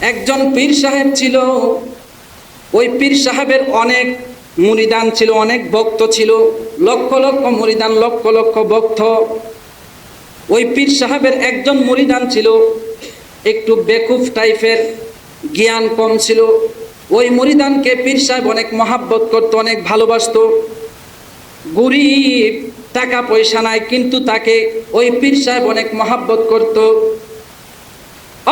একজন পীর সাহেব ছিল। ওই পীর সাহেবের অনেক মুরিদান ছিল, অনেক ভক্ত ছিল। লক্ষ লক্ষ মুরিদান লক্ষ লক্ষ ভক্ত। ওই পীর সাহেবের একজন মুরিদান ছিল, একটু বেকুফ টাইপের, জ্ঞান কম ছিল। ওই মুরিদানকে পীর সাহেব অনেক মহাব্বত করতো, অনেক ভালোবাসত। গরিব, টাকা পয়সা নাই, কিন্তু তাকে ওই পীর সাহেব অনেক মহাব্বত করতো।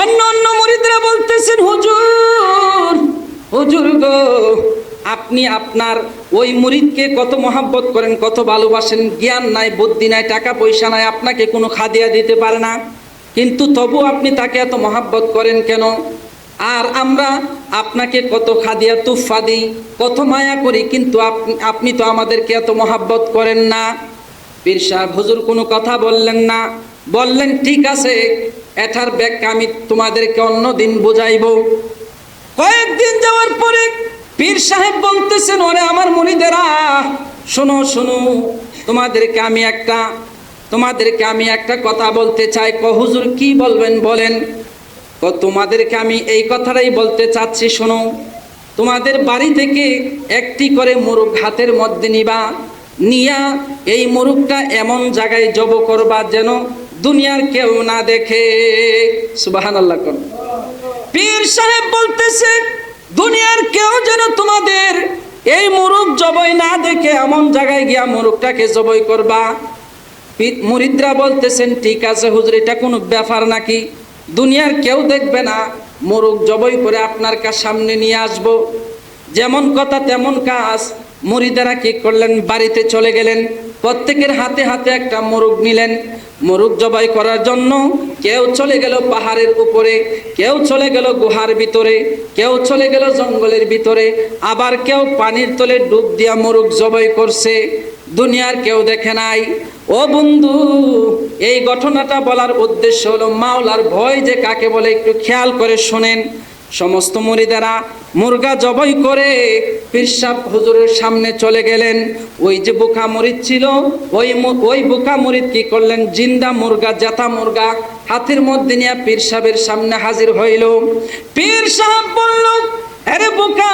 অন্য অন্য মরিদরা বলতেছেন, হুজুর হুজুর গো, আপনি আপনার ওই মুরিদকে কত মহাব্বত করেন, কত ভালোবাসেন, জ্ঞান নাই, বুদ্ধি নাই, টাকা পয়সা নাই, আপনাকে কোনো খাদিয়া দিতে পারে না। কিন্তু তবু আপনি তাকে এত মহাব্বত করেন কেন? আর আমরা আপনাকে কত খাদিয়া তুফা দিই, কত মায়া করি, কিন্তু আপনি আপনি তো আমাদেরকে এত মহাব্বত করেন না। পীর সাহেব, হুজুর, কোনো কথা বললেন না? বললেন, ঠিক আছে এটার ব্যাখ্যা আমি তোমাদেরকে অন্যদিন বুঝাইব। কয়েকদিন যাওয়ার পরে পীর সাহেব বলতেছেন, ওরে আমার মনিদেরা, শোনো শোনো, তোমাদেরকে আমি একটা, তোমাদেরকে আমি একটা কথা বলতে চাই। ক, হুজুর কি বলবেন বলেন? ক, তোমাদেরকে আমি এই কথাটাই বলতে চাচ্ছি, শোনো, তোমাদের বাড়ি থেকে একটি করে মোরগ হাতের মধ্যে নিবা, নিয়া এই মোরগটা এমন জায়গায় জব করবা যেন দুনিয়ার কেউ না দেখে। সুবাহান আল্লাহ করুন পীর সাহেব বলতেছে, দুনিয়ার কেউ যেন তোমাদের এই মুরুখ জবই না দেখে, এমন জায়গায় গিয়া মুরুখটাকে জবই করবা? মুরিদরা বলতেছেন, ঠিক আছে হুজুর, এটা কোনো ব্যাপার নাকি? দুনিয়ার কেউ দেখবে না, মুরুখ জবই করে আপনার কাছ সামনে নিয়ে আসব। যেমন কথা তেমন কাজ। মুরিদারা কি করলেন? বাড়িতে চলে গেলেন। প্রত্যেকের হাতে হাতে একটা মোরগ নিলেন। মোরগ জবাই করার জন্য কেউ চলে গেল পাহাড়ের উপরে, কেউ চলে গেল গুহার ভিতরে, কেউ চলে গেল জঙ্গলের ভিতরে। আবার কেউ পানির তলে ডুব দিয়া মোরগ জবাই করছে। দুনিয়ার কেউ দেখে নাই। ও বন্ধু, এই ঘটনাটা বলার উদ্দেশ্য হলো মাওলার ভয় যে কাকে বলে একটু খেয়াল করে শোনেন। সমস্ত মুরিদারা মুরগা জবাই করে পিরসাব হুজুরের সামনে চলে গেলেন। ওই যে বোকা মরিদ ছিল, ওই ওই বোকা মরিদ কি করলেন? জিন্দা মুরগা, জাতা মুরগা হাতের মধ্যে নিয়ে পীর সামনে হাজির হইল। পীর সাহেব বলল, আরে বোকা,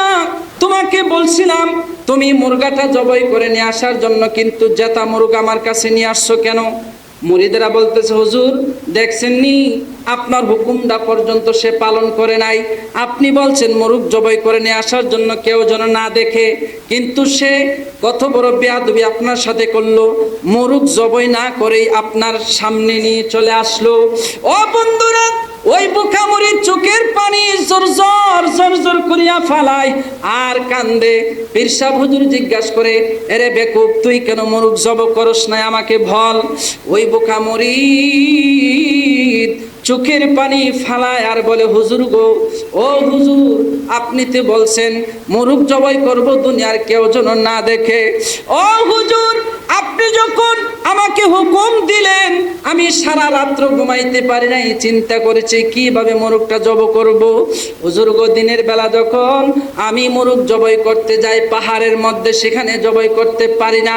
তোমাকে বলছিলাম, তুমি মুরগাটা জবাই করে নিয়ে আসার জন্য কিন্তু জেতা মুরগা আমার কাছে নিয়ে আসছো কেন? মুরিদেরা বলতেছে, হুজুর দেখছেন নি আপনার হুকুমটা পর্যন্ত সে পালন করে নাই। আপনি বলছেন মরুক জবাই করে নিয়ে আসার জন্য কেউ যেন না দেখে। কিন্তু সে কত বড় বেয়াদবি আপনার সাথে করল। মরুক জবাই না করেই আপনার সামনে নিয়ে চলে আসলো। ও বন্ধুরা ওই বুখামুড়ির চোখের পানি জোর জোর জোর জোর করিয়া ফালায়। আর কান্দে। পীরসা হুজুর জিজ্ঞাসা করে, এরে বেকুব, তুই কেন মরুক? জব করস নাই আমাকে বল। ওই বুখামুড়ি চোখের পানি ফালায় আর বলে, হুজুর গো, ও হুজুর, আপনি তো বলছেন, মরুক জবাই করব, দুনিয়ার কেউ যেন না দেখে। ও হুজুর আপনি যখন আমাকে হুকুম দিলেন, আমি সারা রাত্র ঘুমাইতে পারি নাই, চিন্তা করেছি কীভাবে মোরগটা জব করব। হুজুর গো দিনের বেলা যখন আমি মোরগ জবাই করতে যাই, পাহাড়ের মধ্যে সেখানে জবাই করতে পারি না,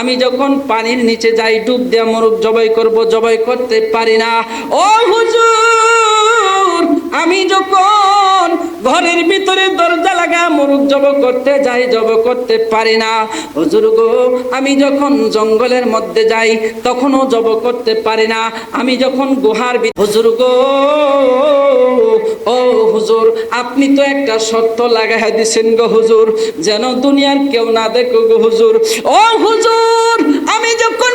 আমি যখন পানির নিচে যাই, ডুব দেওয়া মোরগ জবাই করব, জবাই করতে পারি না। ও হুজুর! আমি যখন ঘরের ভিতরে দরজা লাগা মুরুখ জব করতে যাই, জব করতে পারি না। হুজুর গো, আমি যখন জঙ্গলের মধ্যে যাই, তখনও জব করতে পারি না। আমি যখন গুহার হুজুর গো, ও হুজুর, আপনি তো একটা শর্ত লাগাই দিছেন গো হুজুর, যেন দুনিয়ার কেউ না দেখো গো হুজুর। ও হুজুর, আমি যখন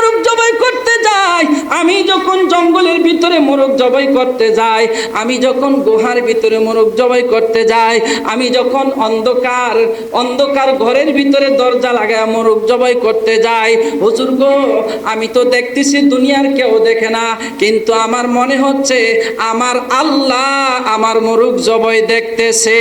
মোরগ জবাই করতে যাই, আমি যখন জঙ্গলের ভিতরে মোরগ জবাই করতে যাই, আমি যখন গুহার ভিতরে মোরগ জবাই করতে যাই, আমি যখন অন্ধকার অন্ধকার ঘরের ভিতরে দরজা লাগায় মোরগ জবাই করতে যাই, হুজুর গো, আমি তো দেখতেছি দুনিয়ার কেউ দেখে না, কিন্তু আমার মনে হচ্ছে আমার আল্লাহ আমার মোরগ জবাই দেখতেছে।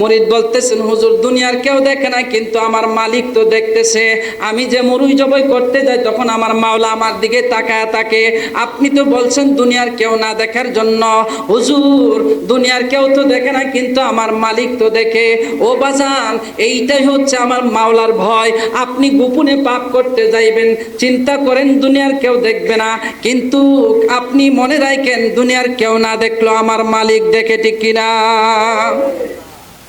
মরিদ বলতেছেন, হুজুর, দুনিয়ার কেউ দেখে না কিন্তু আমার মালিক তো দেখতেছে। আমি যে মরুই জবই করতে যাই, তখন আমার মাওলা আমার দিকে তাকায় তাকে আপনি তো বলছেন দুনিয়ার কেউ না দেখার জন্য। হুজুর, দুনিয়ার কেউ তো দেখে না কিন্তু আমার মালিক তো দেখে। ও বাজান, এইটাই হচ্ছে আমার মাওলার ভয়। আপনি গোপনে পাপ করতে যাইবেন, চিন্তা করেন দুনিয়ার কেউ দেখবে না। কিন্তু আপনি মনে রাখেন, দুনিয়ার কেউ না দেখল আমার মালিক দেখে ঠিক কিনা।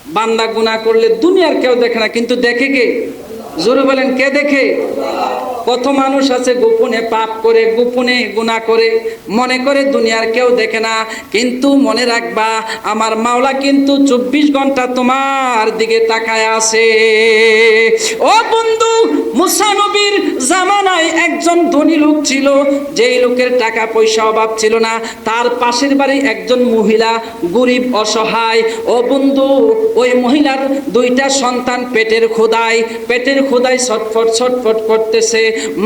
বান্দা গুনা করলে দুনিয়ার কেউ দেখে না কিন্তু দেখে কে? জোরে বলেন কে দেখে? কত মানুষ আছে গোপনে পাপ করে, গোপনে গুনাহ করে। মনে করে দুনিয়ার কেউ দেখে না, কিন্তু মনে রাখবা, আমার মাওলা কিন্তু চব্বিশ ঘণ্টা তোমার দিকে তাকায় আছে। ও বন্ধু, মুসা নবীর জামানায় একজন ধনী লোক ছিল, যেই লোকের টাকা পয়সা অভাব ছিল না। তার পাশের বাড়ি একজন মহিলা, গরিব, অসহায়। ও বন্ধু, ওই মহিলার দুইটা সন্তান পেটের খোদায় পেটের খোদায় ছটফট ছটফট করতেছে।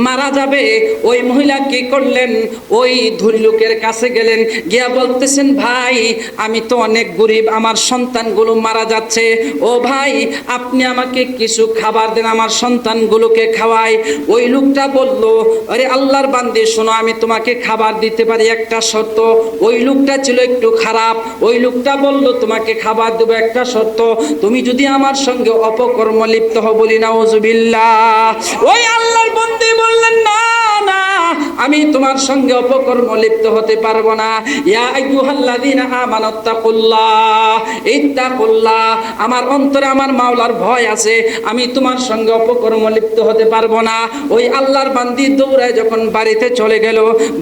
মারা যাবে। ওই মহিলা কি করলেন? ওই ধনী লোকের কাছে গেলেন, গিয়া বলতেছেন, ভাই, আমি তো অনেক গরিব, আমার সন্তানগুলো মারা যাচ্ছে। ও ভাই, আপনি আমাকে কিছু খাবার দেন, আমার সন্তানগুলোকে খাওয়াই। ওই লোকটা বলল, আরে আল্লাহর বান্দে, শোনো, আমি তোমাকে খাবার দিতে পারি, একটা শর্ত। ওই লোকটা ছিল একটু খারাপ। ওই লোকটা বলল, তোমাকে খাবার দেবো, একটা শর্ত। তুমি যদি আমার সঙ্গে অপকর্ম লিপ্ত হও বলি না ওজুবিল্লাহ ওই আল্লাহর বন্দী বললেন না না আমি তোমার সঙ্গে অপকর্ম লিপ্ত হতে পারব না। আমার অন্তরে আমার মাওলার ভয় আছে, আমি তোমার সঙ্গে অপকর্ম লিপ্ত হতে পারব না। ওই আল্লাহর বান্দি দৌড়ায় যখন বাড়িতে চলে গেল,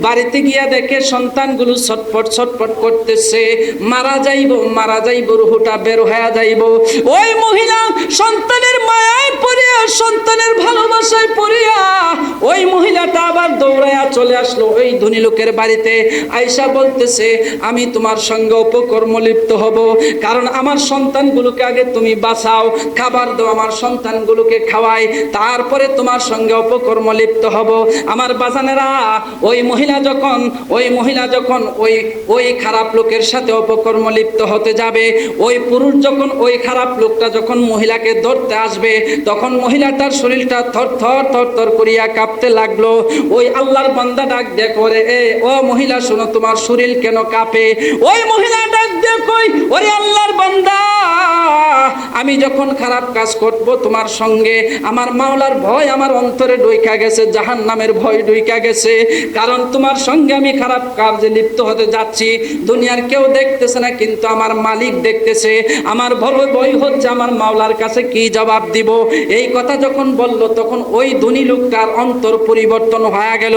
বাড়িতে গিয়া দেখে সন্তানগুলো ছটফট ছটফট করতেছে, মারা যাইব মারা যাইব, রুহুটা বের হয়ে যাইব। ওই মহিলা সন্তানের মায়ায় পড়িয়া, সন্তানের ভালোবাসায় পড়িয়া, ওই মহিলাটা আবার দৌড়াইয়া চলে আসলো ওই ধনী লোকের বাড়িতে। আয়সা বলতেছে, আমি তোমার সঙ্গে উপকর্ম লিপ্ত হব। কারণ আমার সন্তানগুলোকে আগে তুমি বাঁচাও, খাবার দাও, আমার সন্তানগুলোকে খাওয়াই, তারপরে তোমার সঙ্গে অপকর্ম লিপ্ত হব। আমার বাজানেরা, ওই মহিলা যখন, ওই মহিলা যখন ওই ওই খারাপ লোকের সাথে অপকর্ম লিপ্ত হতে যাবে, ওই পুরুষ যখন ওই খারাপ লোকটা যখন মহিলাকে ধরতে আসবে, তখন মহিলাটার শরীরটা থর থর থর থর করিয়া কাঁপতে লাগল। ওই আল্লাহর বান্দা ডাক দিয়ে করে এ, ও মহিলা, শোনো, তোমার শরীর কেন কাঁপে? ওই মহিলা ডাক দিয়ে কই, ওরে আল্লাহর বান্দা, আমি যখন খারাপ কাজ করব, তোমার সঙ্গে আমার মাওলার ভয় আমার অন্তরে ডুইকা গেছে জাহান নামের ভয় ডুইকা গেছে। কারণ তোমার সঙ্গে আমি খারাপ কাজে লিপ্ত হতে যাচ্ছি। দুনিয়ার কেউ দেখতেছে না, কিন্তু আমার মালিক দেখতেছে। আমার ভয় হচ্ছে আমার মাওলার কাছে কি জবাব দিব? এই কথা যখন বলল, তখন ওই ধনী লোকটার অন্তর পরিবর্তন হয়ে গেল।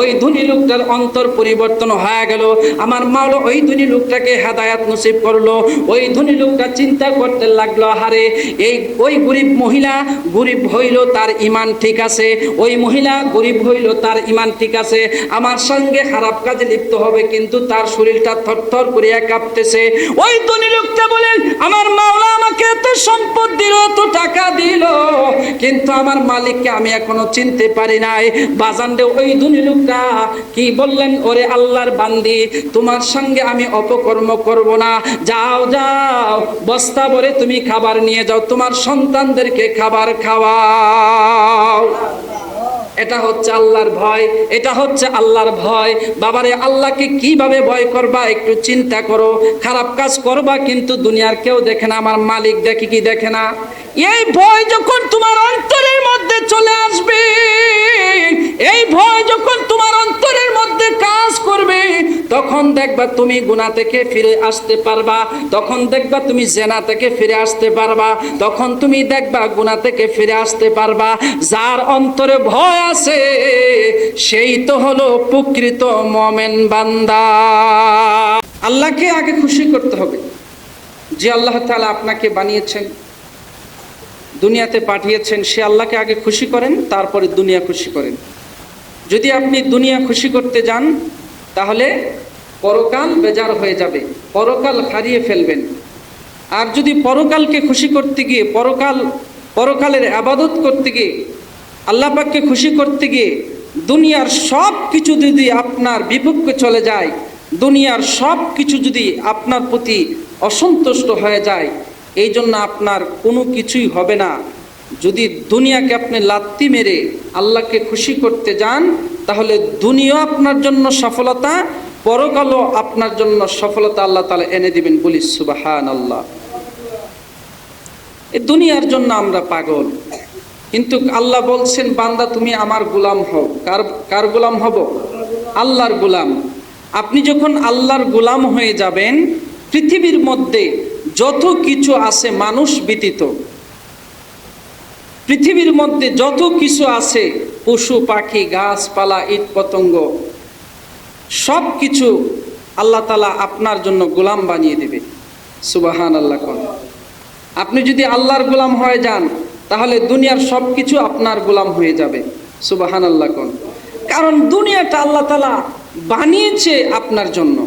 ওই ধনী লোকটার অন্তর পরিবর্তন হয়ে গেল। আমার মাওলা ওই ধনী লোকটাকে হেদায়াত নসিব করল। ওই ধনী লোকটা চিন্তা করতে লাগল হারে এই ওই গরিব মহিলা গরিব হইল তার ইমান ঠিক আছে। ওই মহিলা গরিব হইল তার ইমান ঠিক আছে। আমার সঙ্গে খারাপ কাজে লিপ্ত হবে, কিন্তু তার শরীরটা থরথর করিয়া কাঁপতেছে। ওই ধনী লোকটা বলেন, আমার মাওলা আমাকে সম্পদ দিল, তো টাকা দিল। কিন্তু আমার মালিককে আমি এখনও চিনতে পারি নাই। বাজানডে ওই ধনী লোকটা কি বললেন, ওরে আল্লাহর বান্দি, তোমার সঙ্গে আমি অপকর্ম করব না। যাও যাও, বস্তা ভরে তুমি খাবার নিয়ে যাও, তোমার সন্তানদেরকে খাবার খাওয়াও। এটা হচ্ছে আল্লাহর ভয়, এটা হচ্ছে আল্লাহর ভয়। বাবারে, আল্লাহকে কীভাবে ভয় করবা একটু চিন্তা করো। খারাপ কাজ করবা কিন্তু দুনিয়ার কেউ দেখে না, আমার মালিক দেখে কি দেখে না? এই ভয় যখন তোমার অন্তরের মধ্যে চলে আসবে, এই ভয় যখন তোমার অন্তরের মধ্যে কাজ করবে, তখন দেখবা তুমি গুণা থেকে ফিরে আসতে পারবা, তখন দেখবা তুমি জেনা থেকে ফিরে আসতে পারবা, তখন তুমি দেখবা গুণা থেকে ফিরে আসতে পারবা। যার অন্তরে ভয় আছে, সেই তো হলো প্রকৃত মমেন বান্দা। আল্লাহকে আগে খুশি করতে হবে যে আল্লাহ তালা আপনাকে বানিয়েছেন, দুনিয়াতে পাঠিয়েছেন, সে আল্লাহকে আগে খুশি করেন, তারপরে দুনিয়া খুশি করেন। যদি আপনি দুনিয়া খুশি করতে যান, তাহলে পরকাল বেজার হয়ে যাবে, পরকাল হারিয়ে ফেলবেন। আর যদি পরকালকে খুশি করতে গিয়ে, পরকাল, পরকালের আবাদত করতে গিয়ে আল্লাহ পাককে খুশি করতে গিয়ে দুনিয়ার সব কিছু যদি আপনার বিপক্ষে চলে যায়, দুনিয়ার সব কিছু যদি আপনার প্রতি অসন্তুষ্ট হয়ে যায়, এই জন্য আপনার কোনো কিছুই হবে না। যদি দুনিয়াকে আপনি লাত্তি মেরে আল্লাহকে খুশি করতে যান, তাহলে দুনিয়া আপনার জন্য সফলতা, পরকালও আপনার জন্য সফলতা আল্লাহ তালা এনে দিবেন বলি সুবাহান আল্লাহ এই দুনিয়ার জন্য আমরা পাগল। কিন্তু আল্লাহ বলছেন, বান্দা, তুমি আমার গোলাম হও। কার কার গোলাম হব? আল্লাহর গোলাম। আপনি যখন আল্লাহর গোলাম হয়ে যাবেন, পৃথিবীর মধ্যে যত কিছু আছে মানুষ ব্যতীত, পৃথিবীর মধ্যে যত কিছু আছে, পশু, পাখি, গাছপালা, ইট, পতঙ্গ, সব কিছু আল্লাহ তালা আপনার জন্য গোলাম বানিয়ে দেবে। সুবাহান আল্লাহ আপনি যদি আল্লাহর গোলাম হয়ে যান তাহলে দুনিয়ার সব কিছু আপনার গোলাম হয়ে যাবে। সুবাহান আল্লাহ কন। কারণ দুনিয়াটা আল্লাহ তালা বানিয়েছে আপনার জন্য।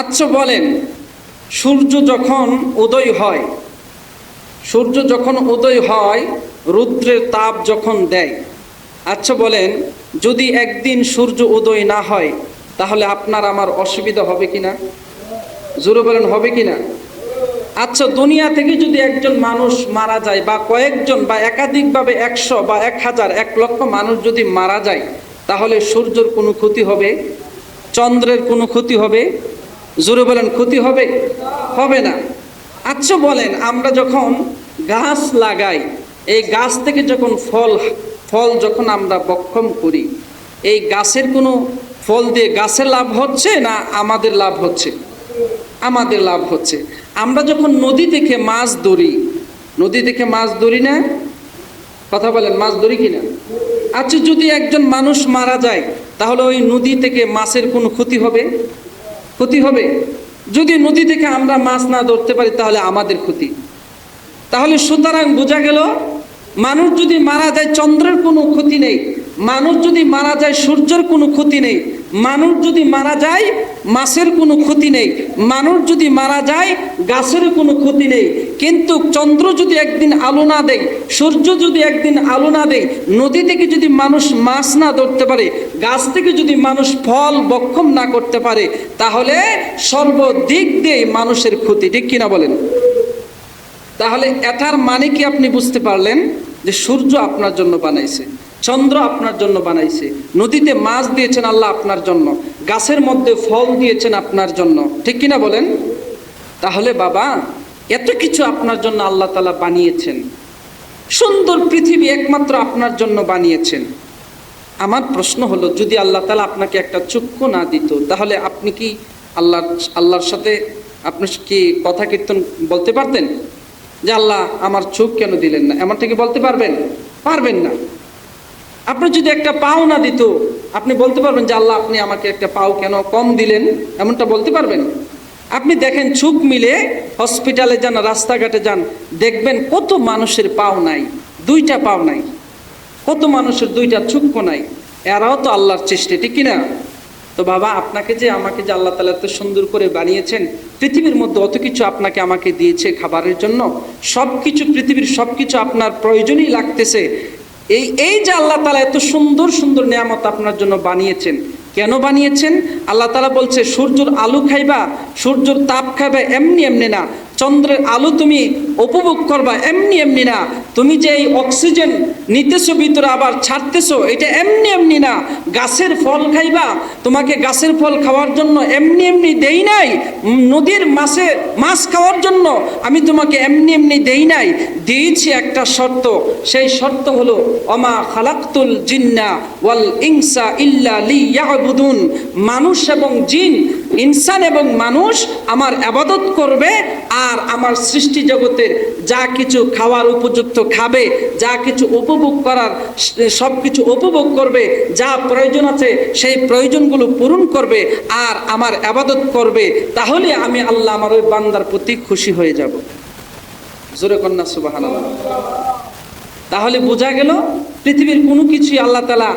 আচ্ছা বলেন, সূর্য যখন উদয় হয়, সূর্য যখন উদয় হয়, রুদ্রের তাপ যখন দেয় আচ্ছা বলেন, যদি একদিন সূর্য উদয় না হয়, তাহলে আপনার আমার অসুবিধা হবে কি না জোরে বলেন, হবে কি না আচ্ছা দুনিয়া থেকে যদি একজন মানুষ মারা যায় বা কয়েকজন বা একাধিকভাবে একশো বা এক হাজার, এক লক্ষ মানুষ যদি মারা যায়, তাহলে সূর্যের কোনো ক্ষতি হবে? চন্দ্রের কোনো ক্ষতি হবে? জোরে বলেন, ক্ষতি হবে? হবে না। আচ্ছা বলেন, আমরা যখন গাছ লাগাই, এই গাছ থেকে যখন ফল ফল যখন আমরা বক্ষম করি, এই গাছের কোনো ফল দিয়ে গাছের লাভ হচ্ছে না আমাদের লাভ হচ্ছে? আমাদের লাভ হচ্ছে। আমরা যখন নদী থেকে মাছ ধরি, নদী থেকে মাছ ধরি না? কথা বলেন, মাছ ধরি কিনা আচ্ছা যদি একজন মানুষ মারা যায়, তাহলে ওই নদী থেকে মাছের কোনো ক্ষতি হবে? ক্ষতি হবে? যদি নদী থেকে আমরা মাছ না ধরতে পারি, তাহলে আমাদের ক্ষতি। তাহলে সুতরাং বোঝা গেল, মানুষ যদি মারা যায়, চন্দ্রের কোনো ক্ষতি নেই। মানুষ যদি মারা যায়, সূর্যের কোনো ক্ষতি নেই। মানুষ যদি মারা যায়, মাছের কোনো ক্ষতি নেই। মানুষ যদি মারা যায়, গাছের কোনো ক্ষতি নেই। কিন্তু চন্দ্র যদি একদিন আলো না দেয়, সূর্য যদি একদিন আলো না দেয়, নদী থেকে যদি মানুষ মাছ না ধরতে পারে, গাছ থেকে যদি মানুষ ফল, বক্ষম না করতে পারে, তাহলে সর্বদিক দিয়ে মানুষের ক্ষতি, ঠিক কিনা বলেন? তাহলে এটার মানে কি আপনি বুঝতে পারলেন যে সূর্য আপনার জন্য বানাইছে? চন্দ্র আপনার জন্য বানাইছে। নদীতে মাছ দিয়েছেন আল্লাহ আপনার জন্য। গাছের মধ্যে ফল দিয়েছেন আপনার জন্য। ঠিক কিনা বলেন? তাহলে বাবা, এত কিছু আপনার জন্য আল্লাহ তালা বানিয়েছেন। সুন্দর পৃথিবী একমাত্র আপনার জন্য বানিয়েছেন। আমার প্রশ্ন হলো, যদি আল্লাহ তালা আপনাকে একটা চক্ষু না দিত, তাহলে আপনি কি আল্লাহ আল্লাহর সাথে আপনি কি কথা কীর্তন বলতে পারতেন? যে আল্লাহ আমার চোখ কেন দিলেন না? এমনটা কি বলতে পারবেন? পারবেন না। আপনি যদি একটা পাও না দিত, আপনি বলতে পারবেন যে আল্লাহ, আপনি আমাকে একটা পাও কেন কম দিলেন? এমনটা বলতে পারবেন? আপনি দেখেন চোখ মিলে হসপিটালে যান, রাস্তাঘাটে যান, দেখবেন কত মানুষের পাও নাই, দুইটা পাও নাই। কত মানুষের দুইটা চক্ষু নাই। এরাও তো আল্লাহর চেষ্টা ঠিক কিনা? তো বাবা, আপনাকে যে, আমাকে যে আল্লাহ তালা এত সুন্দর করে বানিয়েছেন, পৃথিবীর মধ্যে অত কিছু আপনাকে আমাকে দিয়েছে খাবারের জন্য সব কিছু পৃথিবীর সব কিছু আপনার প্রয়োজনই লাগতেছে। এই এই যে আল্লাহ তালা এত সুন্দর সুন্দর নিয়ামত আপনার জন্য বানিয়েছেন, কেন বানিয়েছেন? আল্লাহ তালা বলছে, সূর্যর আলু খাইবা, সূর্যর তাপ খাইবা, এমনি এমনি না। চন্দ্রের আলো তুমি উপভোগ করবা, এমনি এমনি না। তুমি যে এই অক্সিজেন নিতেছো, ভিতরে আবার ছাড়তেছো, এটা এমনি এমনি না। গাছের ফল খাইবা, তোমাকে গাছের ফল খাওয়ার জন্য এমনি এমনি দেই নাই। নদীর মাছে মাছ খাওয়ার জন্য আমি তোমাকে এমনি এমনি দেই নাই। দিয়েছি একটা শর্ত, সেই শর্ত হলো অমা খালাক্তুল জিন্না ওয়াল ইনসা ইল্লা লিয়াবুদুন। মানুষ এবং জিন, ইনসান এবং মানুষ আমার আবাদত করবে, আর আমার সৃষ্টি জগতের যা কিছু খাওয়ার উপযুক্ত খাবে, যা কিছু উপভোগ করার, সব কিছু উপভোগ করবে, যা প্রয়োজন আছে সেই প্রয়োজনগুলো পূরণ করবে আর আমার আবাদত করবে, তাহলে আমি আল্লাহ আমার ওই বান্দার প্রতি খুশি হয়ে যাব। জোরে কন্যা সুবাহ তাহলে বোঝা গেল, পৃথিবীর কোনো কিছুই আল্লাহ তালা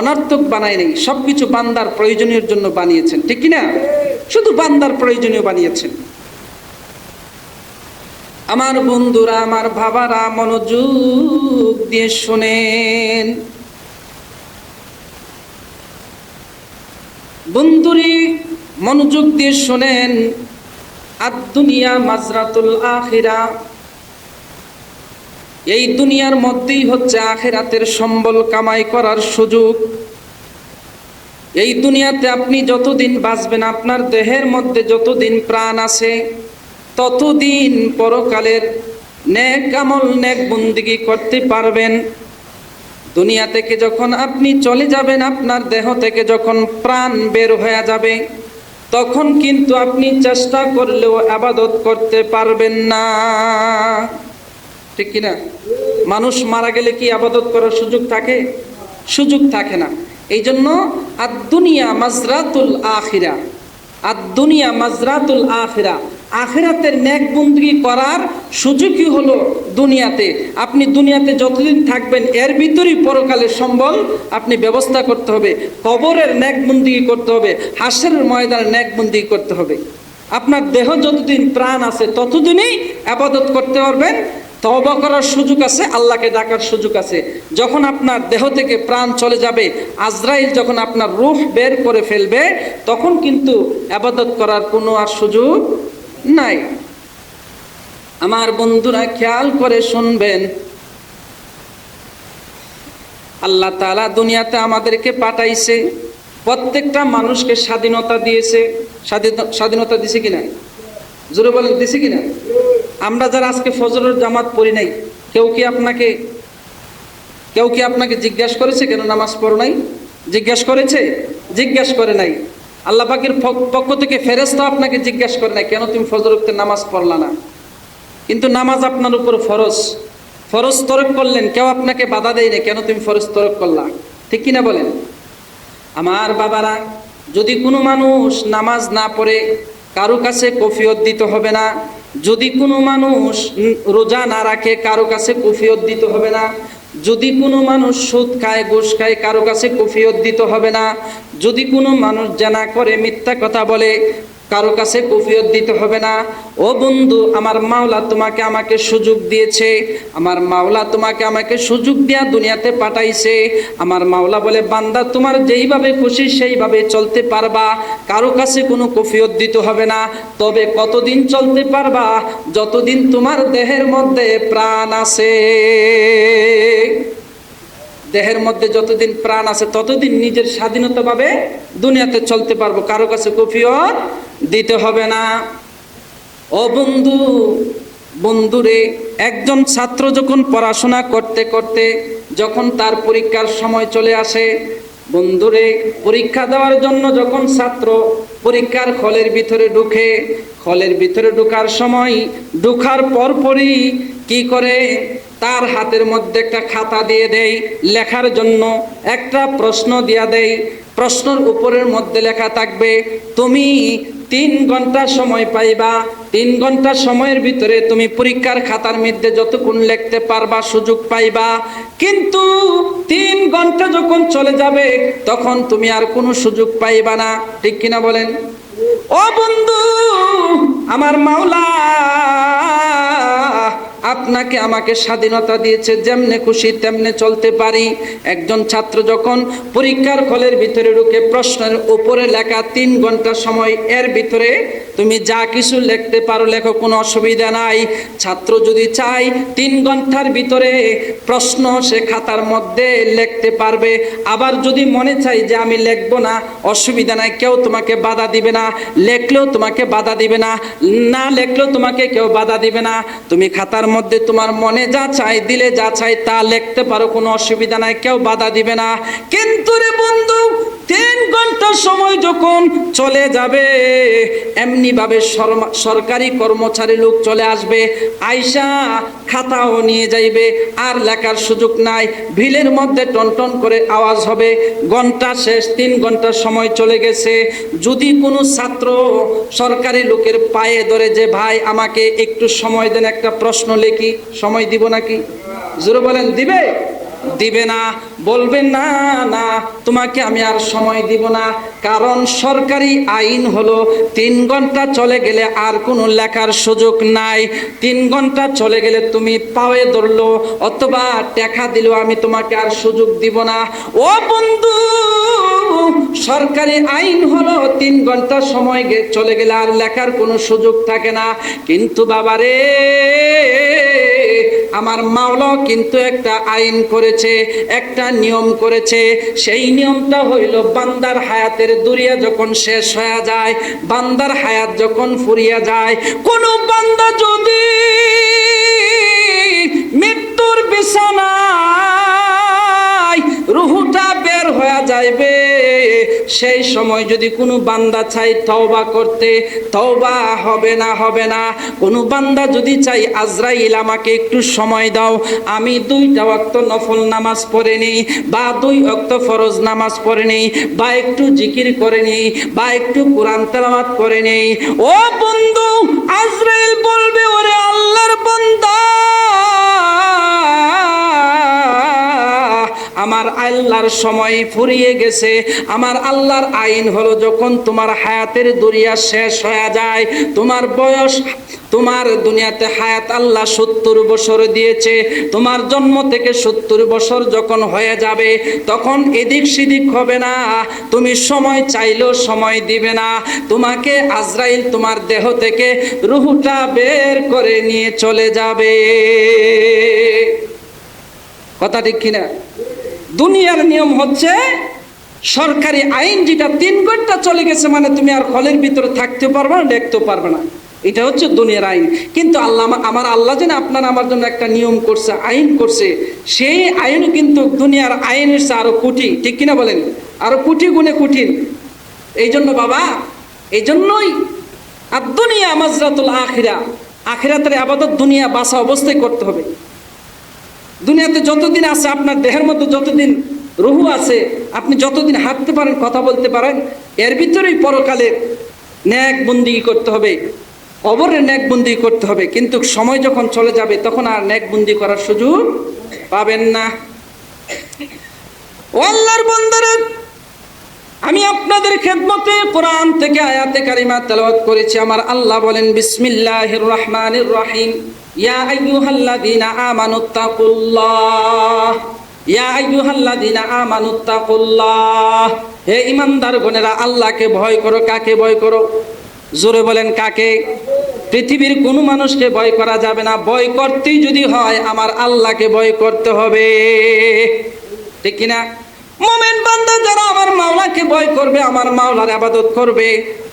অনর্থক বানায় নেই সব কিছু বান্দার প্রয়োজনীয় জন্য বানিয়েছেন, ঠিক কি না শুধু বান্দার প্রয়োজনীয় বানিয়েছেন। আমার বন্ধুরা, আমার বাবারা মনোযোগ দিয়ে শোনেন। বন্ধুরি, মনোযোগ দিয়ে শোনেন। আর দুনিয়া মাজরাতুল আখিরা। এই দুনিয়ার মধ্যেই হচ্ছে আখেরাতের সম্বল কামাই করার সুযোগ। এই দুনিয়াতে আপনি যতদিন বাঁচবেন, আপনার দেহের মধ্যে যতদিন প্রাণ আছে ততদিন পরকালের নেক আমল নেক বন্দিগি করতে পারবেন। দুনিয়া থেকে যখন আপনি চলে যাবেন, আপনার দেহ থেকে যখন প্রাণ বের হয়ে যাবে, তখন কিন্তু আপনি চেষ্টা করলেও আবাদত করতে পারবেন না। ঠিক কিনা? মানুষ মারা গেলে কি আবাদত করার সুযোগ থাকে? সুযোগ থাকে না। এই জন্য আর দুনিয়া মাজরাতুল আখিরা। আর দুনিয়া মাজরাতুল আখিরা। আখিরাতের নেক বন্দী করার সুযোগই হলো দুনিয়াতে। আপনি দুনিয়াতে যতদিন থাকবেন, এর ভিতরেই পরকালের সম্বল আপনি ব্যবস্থা করতে হবে। কবরের নেক বন্দী করতে হবে হাসের ময়দানের ন্যাকবন্দি করতে হবে। আপনার দেহ যতদিন প্রাণ আছে, ততদিনই আবাদত করতে পারবেন। তওবা করার সুযোগ আছে, আল্লাহকে ডাকার সুযোগ আছে। যখন আপনার দেহ থেকে প্রাণ চলে যাবে, আজরাইল যখন আপনার রূহ বের করে ফেলবে, তখন কিন্তু আবাদত করার কোনো আর সুযোগ নাই। আমার বন্ধুরা খেয়াল করে শুনবেন। আল্লাহ তালা দুনিয়াতে আমাদেরকে পাঠাইছে, প্রত্যেকটা মানুষকে স্বাধীনতা দিয়েছে। স্বাধীন- স্বাধীনতা দিছে কিনা জোরে বলেন, দিছে কিনা আমরা যারা আজকে ফজরের জামাত পড়ি নাই, কেউ কি আপনাকে কেউ কি আপনাকে জিজ্ঞাসা করেছে কেন নামাজ পড়ো নাই? জিজ্ঞাসা করেছে? জিজ্ঞাসা করে নাই। আল্লাহ পাকের পক- পক্ষ থেকে ফেরেস্তা আপনাকে জিজ্ঞাসা করে নাই, কেন তুমি ফজর উঠতে নামাজ পড়লা না? কিন্তু নামাজ আপনার উপর ফরজ। ফরজ তরক করলেন, কেউ আপনাকে বাধা দেয় না কেন তুমি ফরজ তরক করলা? ঠিক কিনা বলেন? আমার বাবারা, যদি কোনো মানুষ নামাজ না পড়ে, কারও কাছে কফিয়ত দিতে হবে না। যদি কোনো মানুষ রোজা না রাখে, কারও কাছে কফিয়ত দিতে হবে না। যদি কোনো মানুষ সুদ খায়, ঘুষ খায়, কারও কাছে কফিয়ত দিতে হবে না। যদি কোনো মানুষ জানা করে, মিথ্যা কথা বলে কারও কাছে কফিয়ত দিতে হবে না। ও বন্ধু, আমার মাওলা তোমাকে আমাকে সুযোগ দিয়েছে। আমার মাওলা তোমাকে আমাকে সুযোগ দেয়া দুনিয়াতে পাঠাইছে। আমার মাওলা বলে, বান্দা, তোমার যেইভাবে খুশি সেইভাবে চলতে পারবা। কারও কাছে কোনো কফিয়ত দিতে হবে না। তবে কতদিন চলতে পারবা? যতদিন তোমার দেহের মধ্যে প্রাণ আছে। দেহের মধ্যে যতদিন প্রাণ আছে, ততদিন নিজের স্বাধীনতাভাবে দুনিয়াতে চলতে পারব। কারও কাছে কফিয়ত দিতে হবে না। ও বন্ধু, বন্ধুরে, একজন ছাত্র যখন পড়াশোনা করতে করতে যখন তার পরীক্ষার সময় চলে আসে, বন্ধুরে, পরীক্ষা দেওয়ার জন্য যখন ছাত্র পরীক্ষার হলের ভিতরে ঢুকে, হলের ভিতরে ঢোকার সময়, ঢুকার পরপরই কি করে? তার হাতের মধ্যে একটা খাতা দিয়ে দেয় লেখার জন্য একটা প্রশ্ন দিয়া দেয় প্রশ্নের উপরের মধ্যে লেখা থাকবে, তুমি তিন ঘণ্টা সময় পাইবা, তিন ঘণ্টা সময়ের ভিতরে তুমি পরীক্ষার খাতার মধ্যে যতক্ষণ লিখতে পারবা সুযোগ পাইবা। কিন্তু তিন ঘণ্টা যখন চলে যাবে, তখন তুমি আর কোনো সুযোগ পাইবা না। ঠিক কিনা বলেন? ও বন্ধু, আমার মাওলা আপনাকে আমাকে স্বাধীনতা দিয়েছে, যেমনে খুশি তেমনে চলতে পারি। একজন ছাত্র যখন পরীক্ষার হলের ভিতরে ঢুকে প্রশ্নের উপরে লেখা তিন ঘণ্টা সময় এর ভিতরে, তুমি যা কিছু লিখতে পারো লেখো, কোনো অসুবিধা নাই। ছাত্র যদি চাই তিন ঘণ্টার ভিতরে প্রশ্ন সে খাতার মধ্যে লিখতে পারবে। আবার যদি মনে চাই যে আমি লিখব না, অসুবিধা নাই, কেউ তোমাকে বাধা দিবে না। লেখলেও তোমাকে বাধা দিবে না না লেখলেও তোমাকে কেউ বাধা দিবে না। তুমি খাতার মধ্যে তোমার মনে যা চাই, দিলে যা চাই, তা লিখতে পারো, কোনো অসুবিধা নাই, কেউ বাধা দিবে না। কিন্তু রে বন্ধু, তিন ঘণ্টা সময় যখন চলে যাবে এমনি ভাবে সরকারি কর্মচারী লোক চলে আসবে, আইসা খাতাও নিয়ে যাইবে, আর লেখার সুযোগ নাই, ভিলের মধ্যে টনটন করে আওয়াজ হবে, ঘণ্টা শেষ, তিন ঘণ্টা সময় চলে গেছে। যদি কোনো ছাত্র সরকারি লোকের পায়ে ধরে যে, ভাই, আমাকে একটু সময় দেন, একটা প্রশ্ন লিখি সময় দিব নাকি? জোরে বলেন দিবে? দিবে না বলবে না না, তোমাকে আমি আর সময় দিব না। কারণ সরকারি আইন হলো, তিন ঘণ্টা চলে গেলে আর কোনো লেখার সুযোগ নাই। তিন ঘণ্টা চলে গেলে তুমি পাওয়ে ধরলো, অথবা টাকা দিলেও আমি তোমাকে আর সুযোগ দিব না। ও বন্ধু, সরকারি আইন হলো, তিন ঘণ্টা সময় চলে গেলে আর লেখার কোনো সুযোগ থাকে না। কিন্তু বাবারে, আমার মাওলাও কিন্তু একটা আইন করেছে, একটা নিয়ম করেছে। সেই নিয়মটা হইল, বান্দার হায়াতের দুরিয়া যখন শেষ হয়ে যায়, বান্দার হায়াত যখন ফুরিয়া যায়, কোন বান্দা যদি মৃত্যুর বিছানায় রুহুটা বের হয়ে যাইবে সেই সময় যদি কোনো বান্দা চাই তওবা করতে, তওবা হবে না হবে না। কোনো বান্দা যদি চাই আজরাইল, আমাকে একটু সময় দাও। আমি দুইটা ওয়াক্ত নফল নামাজ পড়ে নিই, বা দুই ওয়াক্ত ফরজ নামাজ পড়ে নিই, বা একটু জিকির করে নিই, বা একটু কোরআন তেলাওয়াত করে নেই। ও বন্ধু, আজরাইল বলবে, ওরে আল্লাহর বান্দা! আমার আল্লাহর সময় ফুরিয়ে গেছে। আমার আল্লাহর আইন হলো যখন তোমার হায়াতের দুনিয়া শেষ হয়ে যায়, তোমার বয়স, তোমার দুনিয়াতে হায়াত আল্লাহ সত্তর বছর দিয়েছে, তোমার জন্ম থেকে সত্তর বছর যখন হয়ে যাবে, তখন এদিক সেদিক হবে না। তুমি সময় চাইলেও সময় দিবে না। তোমাকে আজরাইল তোমার দেহ থেকে রুহুটা বের করে নিয়ে চলে যাবে। কথা ঠিক কিনা? দুনিয়ার নিয়ম হচ্ছে, সরকারি আইন যেটা তিন ঘণ্টা চলে গেছে মানে তুমি আর হলের ভিতরে থাকতে পারবে না দেখতেও পারবে না। এটা হচ্ছে দুনিয়ার আইন। কিন্তু আল্লাহ আমার আল্লাহ যেন আপনার আমার জন্য একটা নিয়ম করছে, আইন করছে, সেই আইন কিন্তু দুনিয়ার আইনের চেয়ে আরও কুটি ঠিক কিনা বলেন? আরও কুটি গুণে কঠিন। এই জন্য বাবা এই জন্যই আর দুনিয়া মাজরাতুল আখিরা। আখিরাতের আবাদত দুনিয়া বাসা অবস্থায় করতে হবে। দুনিয়াতে যতদিন আছে, আপনার দেহের মধ্যে যতদিন রহু আছে, আপনি যতদিন হাঁটতে পারেন, কথা বলতে পারেন, এর ভিতরেই পরকালে ন্যাক বন্দি করতে হবে অবরের ন্যাক বন্দি করতে হবে। কিন্তু সময় যখন চলে যাবে, তখন আর ন্যাক বন্দি করার সুযোগ পাবেন না। আল্লাহর বন্দরে আমি আপনাদের খেদমতে কোরআন থেকে আয়াতে কারিমা তেলাওয়াত করেছি। আমার আল্লাহ বলেন, বিসমিল্লাহির রহমানির রহিম। ইয়া আইয়ুহাল্লাযীনা আমানুত্তাকুল্লাহ ইয়া আইয়ুহাল্লাযীনা আমানুত্তাকুল্লাহ হে ইমানদার গণেরা আল্লাহকে ভয় করো, কাকে ভয় করো? জোরে বলেন, কাকে? পৃথিবীর কোনো মানুষকে ভয় করা যাবে না। ভয় করতেই যদি হয়, আমার আল্লাহকে ভয় করতে হবে। ঠিক কিনা? মোমেন বান্দা যারা আমার মাওলাকে ভয় করবে, আমার মাওলার আবাদত করবে।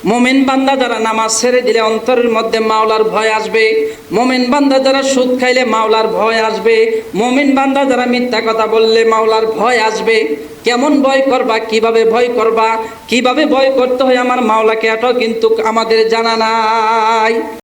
মোমেন বান্দা যারা নামাজ ছেড়ে দিলে অন্তরের মধ্যে মাওলার ভয় আসবে। মোমেন বান্দা যারা সুদ খাইলে মাওলার ভয় আসবে। মোমেন বান্দা যারা মিথ্যা কথা বললে মাওলার ভয় আসবে। কেমন ভয় করবা, কীভাবে ভয় করবা, কীভাবে ভয় করতে হয় আমার মাওলাকে এটাও কিন্তু আমাদের জানা নাই।